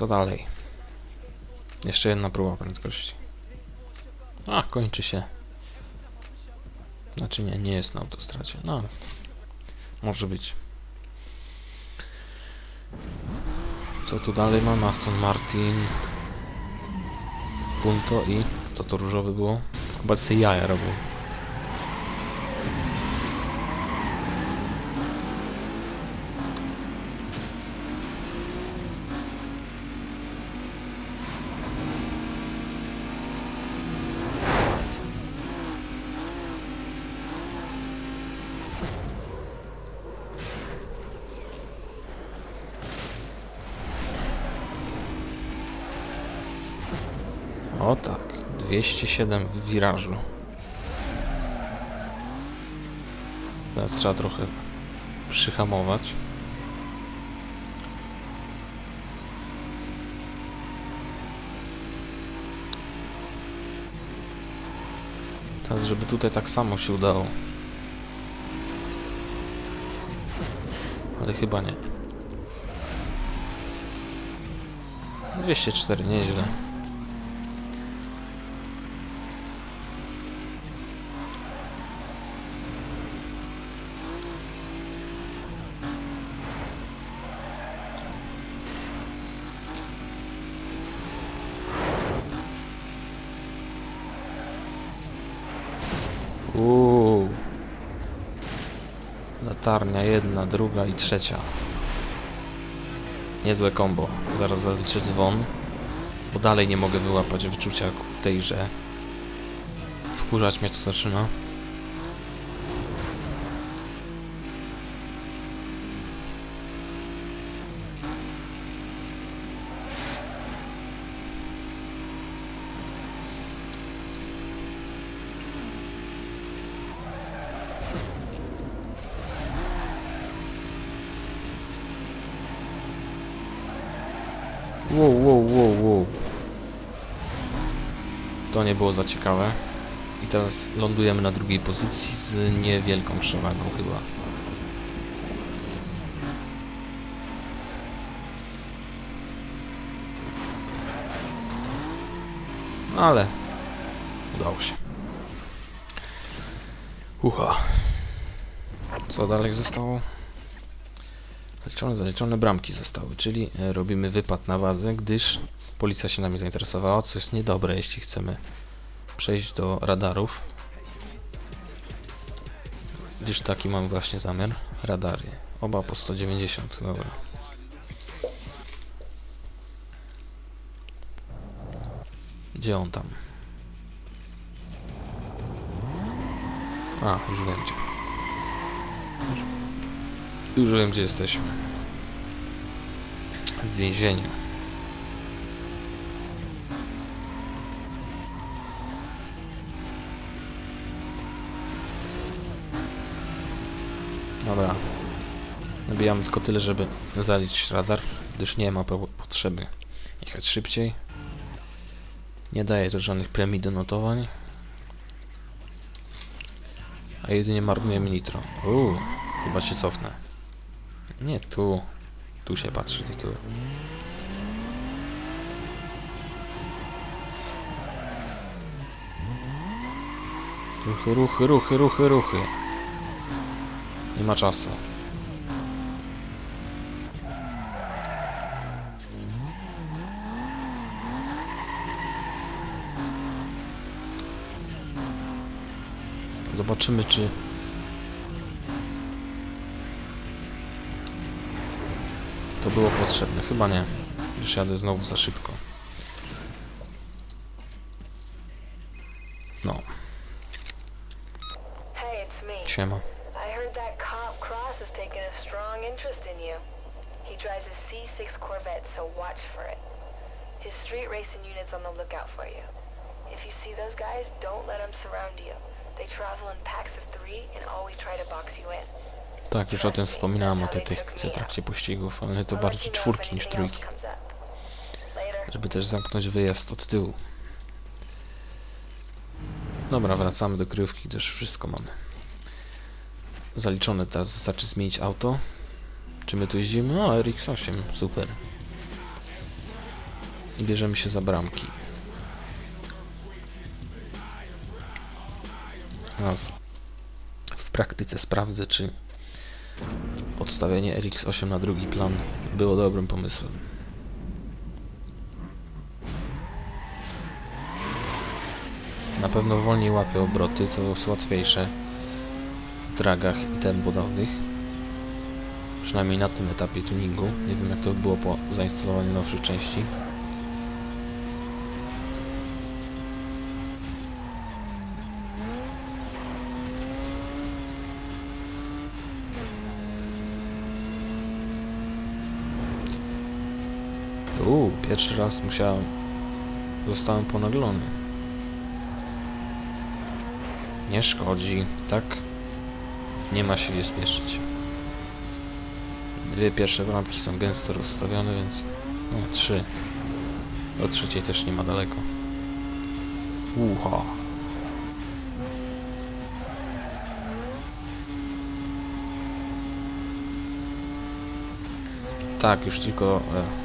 Co dalej? Jeszcze jedna próba prędkości. A, kończy się. Znaczy nie, nie jest na autostradzie. No, może być. Co tu dalej mamy? Aston Martin. Punto i... Co to różowy było? Chyba sobie jaja robił. O tak, 207 w wirażu. Teraz trzeba trochę przyhamować. Teraz, żeby tutaj tak samo się udało. Ale chyba nie. 204, nieźle. Latarnia jedna, druga i trzecia. Niezłe kombo. Zaraz zaliczę dzwon. Bo dalej nie mogę wyłapać wyczucia w tej grze. Wkurzać mnie to zaczyna. Wow, wow, wow, wow. To nie było za ciekawe. I teraz lądujemy na drugiej pozycji z niewielką przewagą chyba. Ale udało się. Ucha. Co dalej zostało? Zaliczone, zaliczone bramki zostały, czyli e, robimy wypad na wazę, gdyż policja się nami zainteresowała, co jest niedobre, jeśli chcemy przejść do radarów. Gdyż taki mam właśnie zamiar. Radary. Oba po 190, dobra. Gdzie on tam? A, już gdzie. Już wiem gdzie jesteśmy. W więzieniu. Dobra. Nabijamy tylko tyle, żeby zaliczyć radar, gdyż nie ma po- potrzeby jechać szybciej. Nie daje to żadnych premii do notowań. A jedynie marnujemy nitro. Uuu, chyba się cofnę. Nie tu. Tu się patrzy, nie tu. Ruchy, ruchy, ruchy, ruchy, ruchy. Nie ma czasu. Zobaczymy, czy to było potrzebne. Chyba nie. Już jadę znowu za szybko. No, Hey, it's me. siema. I heard that cop Cross has taken a strong interest in you. He drives a C6 Corvette, so watch for it. His street racing unit's on the lookout for you. If you see those guys, don't let them surround you. They travel in packs of three and always try to box you in. Tak, już o tym wspominałem, o tej technice w trakcie pościgów, ale to bardziej czwórki niż trójki. Żeby też zamknąć wyjazd od tyłu. Dobra, wracamy do kryjówki, gdyż wszystko mamy. Zaliczone teraz, wystarczy zmienić auto. Czy my tu jeździmy? No, RX-8, super. i bierzemy się za bramki. Teraz w praktyce sprawdzę, czy odstawienie RX8 na drugi plan było dobrym pomysłem. Na pewno wolniej łapie obroty, co jest łatwiejsze w dragach i tempo dawnych. Przynajmniej na tym etapie tuningu. Nie wiem jak to było po zainstalowaniu nowszych części. Uuu, pierwszy raz musiałem... Zostałem ponaglony. Nie szkodzi, tak? Nie ma się gdzie spieszyć. Dwie pierwsze bramki są gęsto rozstawione, więc... No, trzy. Do trzeciej też nie ma daleko. Uha. Tak, już tylko e,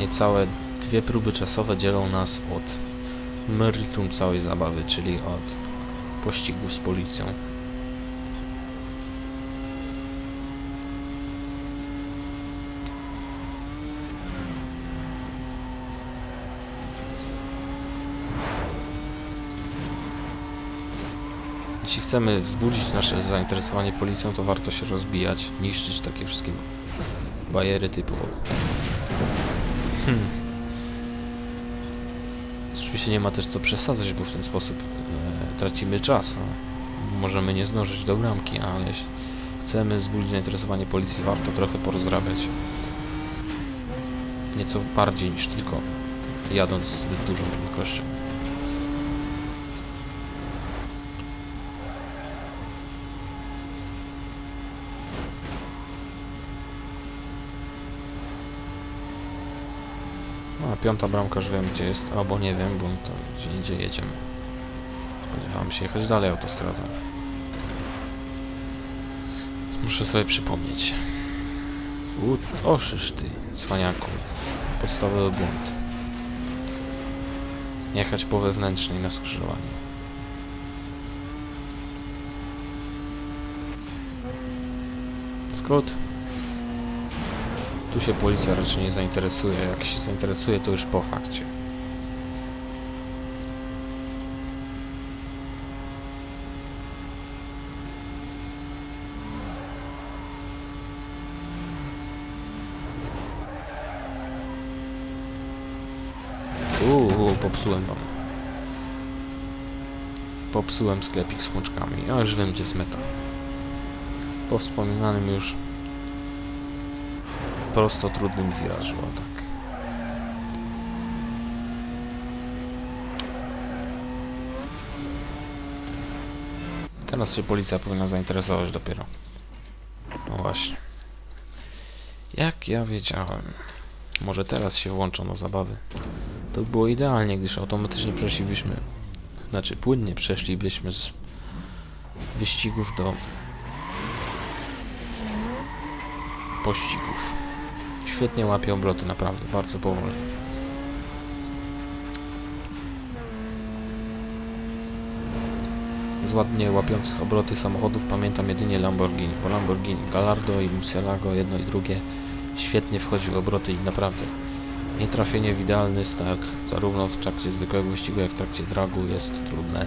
niecałe dwie próby czasowe dzielą nas od meritum całej zabawy, czyli od pościgów z policją. Jeśli chcemy wzbudzić nasze zainteresowanie policją, to warto się rozbijać, niszczyć takie wszystkie bajery typu... Hmm. Oczywiście nie ma też co przesadzać, bo w ten sposób e, tracimy czas. No. Możemy nie zdążyć do bramki, ale jeśli chcemy wzbudzić zainteresowanie policji, warto trochę porozrabiać. Nieco bardziej niż tylko jadąc zbyt dużą prędkością. A piąta bramka już wiem gdzie jest, albo nie wiem, bo to gdzie indziej jedziemy. Spodziewałem się jechać dalej autostradą. Muszę sobie przypomnieć. Oszysz ty, cwaniaku. Podstawowy błąd. Jechać po wewnętrznej na skrzyżowaniu. Skrót. Tu się policja raczej nie zainteresuje. Jak się zainteresuje, to już po fakcie. Uuu, popsułem wam. Popsułem sklepik z pączkami. Ja już wiem, gdzie jest meta. Po wspominanym już prosto trudnym wirażu, o tak. Teraz się policja powinna zainteresować dopiero. No właśnie. Jak ja wiedziałem. Może teraz się włączą do zabawy. To by było idealnie, gdyż automatycznie przeszlibyśmy, znaczy płynnie przeszlibyśmy z wyścigów do pościgów. Świetnie łapie obroty, naprawdę, bardzo powoli. Z ładnie łapiących obroty samochodów pamiętam jedynie Lamborghini, bo Lamborghini Gallardo i Murcielago, jedno i drugie, świetnie wchodziły obroty i naprawdę nietrafienie w idealny start, zarówno w trakcie zwykłego wyścigu, jak w trakcie dragu jest trudne.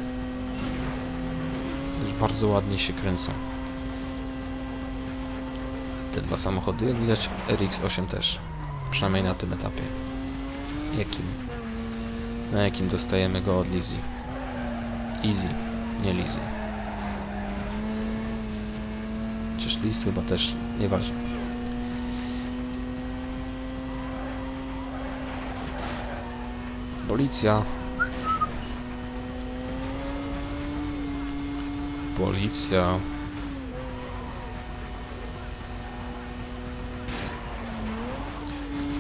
Już bardzo ładnie się kręcą. Te dwa samochody, jak widać RX-8 też. Przynajmniej na tym etapie. Jakim? Na jakim dostajemy go od Lizzy. Easy, nie Lizzy. Chociaż Liz chyba też nieważne. Policja. Policja.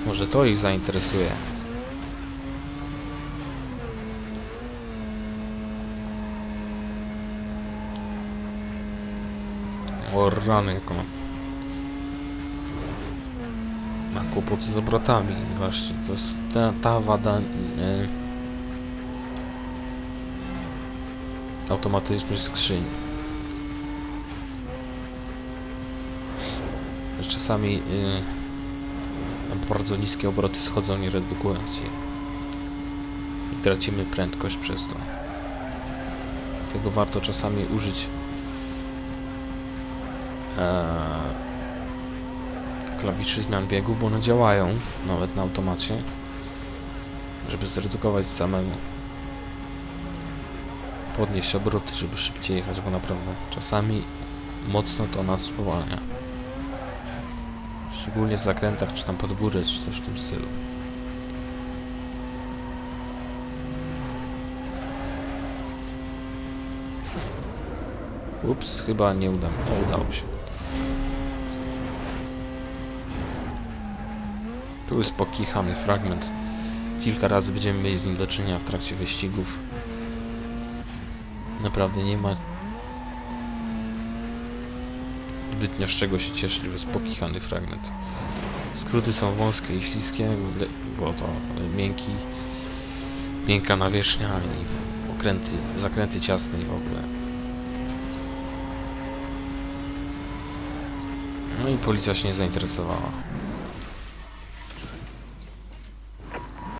Może to ich zainteresuje. O rany, jak ona ma kłopoty z obrotami. Właśnie, to jest ta, ta wada e, automatycznych skrzyń. Że Czasami e, bardzo niskie obroty schodzą, nie redukując je. I tracimy prędkość przez to. Dlatego warto czasami użyć e, klawiszy zmian biegów, bo one działają nawet na automacie, żeby zredukować samemu podnieść obroty, żeby szybciej jechać, bo naprawdę czasami mocno to nas spowalnia. Szczególnie w zakrętach, czy tam pod górę, czy coś w tym stylu. Ups, chyba nie uda o, udało się. Tu jest pokichany fragment. Kilka razy będziemy mieli z nim do czynienia w trakcie wyścigów. Naprawdę nie ma zbytnio z czego się cieszyć, że jest pokichany fragment. Skróty są wąskie i śliskie, bo to miękki, miękka nawierzchnia i okręty, zakręty ciasne i w ogóle. No i policja się nie zainteresowała.